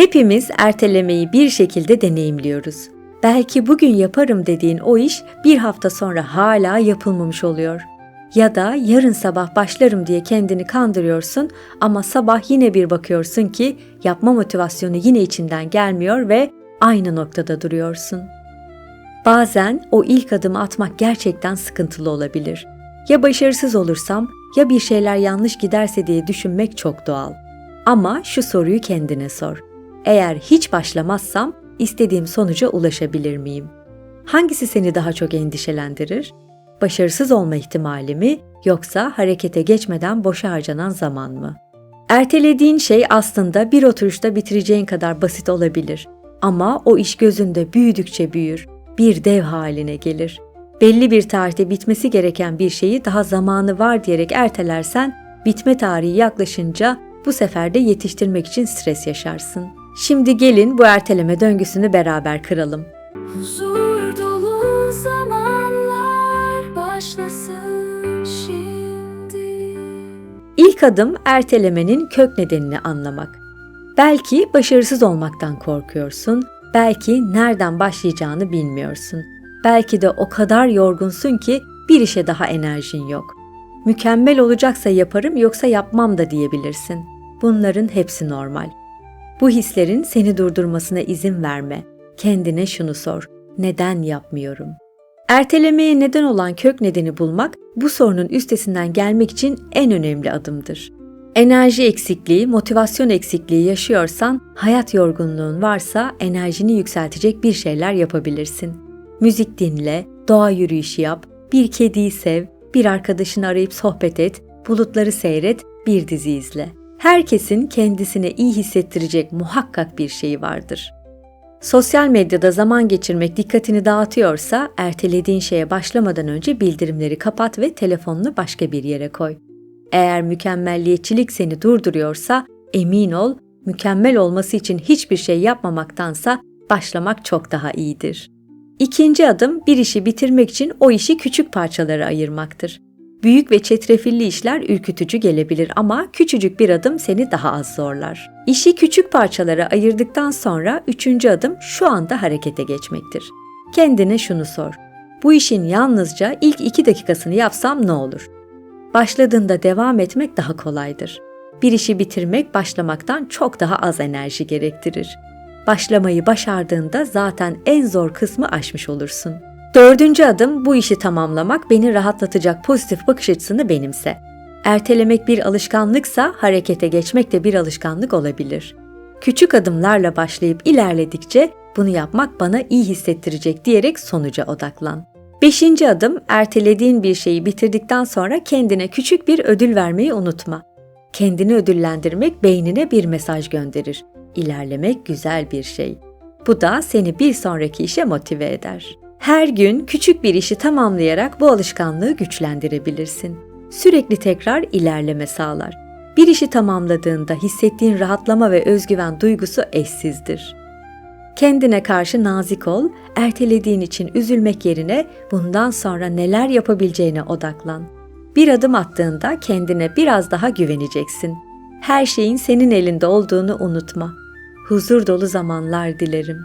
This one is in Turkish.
Hepimiz ertelemeyi bir şekilde deneyimliyoruz. Belki bugün yaparım dediğin o iş bir hafta sonra hala yapılmamış oluyor. Ya da yarın sabah başlarım diye kendini kandırıyorsun ama sabah yine bir bakıyorsun ki yapma motivasyonu yine içinden gelmiyor ve aynı noktada duruyorsun. Bazen o ilk adımı atmak gerçekten sıkıntılı olabilir. Ya başarısız olursam ya bir şeyler yanlış giderse diye düşünmek çok doğal. Ama şu soruyu kendine sor. Eğer hiç başlamazsam istediğim sonuca ulaşabilir miyim? Hangisi seni daha çok endişelendirir? Başarısız olma ihtimali mi yoksa harekete geçmeden boşa harcanan zaman mı? Ertelediğin şey aslında bir oturuşta bitireceğin kadar basit olabilir. Ama o iş gözünde büyüdükçe büyür, bir dev haline gelir. Belli bir tarihte bitmesi gereken bir şeyi daha zamanı var diyerek ertelersen, bitme tarihi yaklaşınca bu sefer de yetiştirmek için stres yaşarsın. Şimdi gelin bu erteleme döngüsünü beraber kıralım. Huzur dolu zamanlar başlasın şimdi. İlk adım ertelemenin kök nedenini anlamak. Belki başarısız olmaktan korkuyorsun, belki nereden başlayacağını bilmiyorsun. Belki de o kadar yorgunsun ki bir işe daha enerjin yok. Mükemmel olacaksa yaparım yoksa yapmam da diyebilirsin. Bunların hepsi normal. Bu hislerin seni durdurmasına izin verme. Kendine şunu sor. Neden yapmıyorum? Ertelemeye neden olan kök nedeni bulmak bu sorunun üstesinden gelmek için en önemli adımdır. Enerji eksikliği, motivasyon eksikliği yaşıyorsan, hayat yorgunluğun varsa enerjini yükseltecek bir şeyler yapabilirsin. Müzik dinle, doğa yürüyüşü yap, bir kediyi sev, bir arkadaşını arayıp sohbet et, bulutları seyret, bir dizi izle. Herkesin kendisine iyi hissettirecek muhakkak bir şeyi vardır. Sosyal medyada zaman geçirmek dikkatini dağıtıyorsa, ertelediğin şeye başlamadan önce bildirimleri kapat ve telefonunu başka bir yere koy. Eğer mükemmelliyetçilik seni durduruyorsa, emin ol, mükemmel olması için hiçbir şey yapmamaktansa başlamak çok daha iyidir. İkinci adım bir işi bitirmek için o işi küçük parçalara ayırmaktır. Büyük ve çetrefilli işler ürkütücü gelebilir ama küçücük bir adım seni daha az zorlar. İşi küçük parçalara ayırdıktan sonra üçüncü adım şu anda harekete geçmektir. Kendine şunu sor. Bu işin yalnızca ilk iki dakikasını yapsam ne olur? Başladığında devam etmek daha kolaydır. Bir işi bitirmek başlamaktan çok daha az enerji gerektirir. Başlamayı başardığında zaten en zor kısmı aşmış olursun. Dördüncü adım bu işi tamamlamak beni rahatlatacak pozitif bakış açısını benimse. Ertelemek bir alışkanlıksa harekete geçmek de bir alışkanlık olabilir. Küçük adımlarla başlayıp ilerledikçe bunu yapmak bana iyi hissettirecek diyerek sonuca odaklan. Beşinci adım ertelediğin bir şeyi bitirdikten sonra kendine küçük bir ödül vermeyi unutma. Kendini ödüllendirmek beynine bir mesaj gönderir. İlerlemek güzel bir şey. Bu da seni bir sonraki işe motive eder. Her gün küçük bir işi tamamlayarak bu alışkanlığı güçlendirebilirsin. Sürekli tekrar ilerleme sağlar. Bir işi tamamladığında hissettiğin rahatlama ve özgüven duygusu eşsizdir. Kendine karşı nazik ol, ertelediğin için üzülmek yerine bundan sonra neler yapabileceğine odaklan. Bir adım attığında kendine biraz daha güveneceksin. Her şeyin senin elinde olduğunu unutma. Huzur dolu zamanlar dilerim.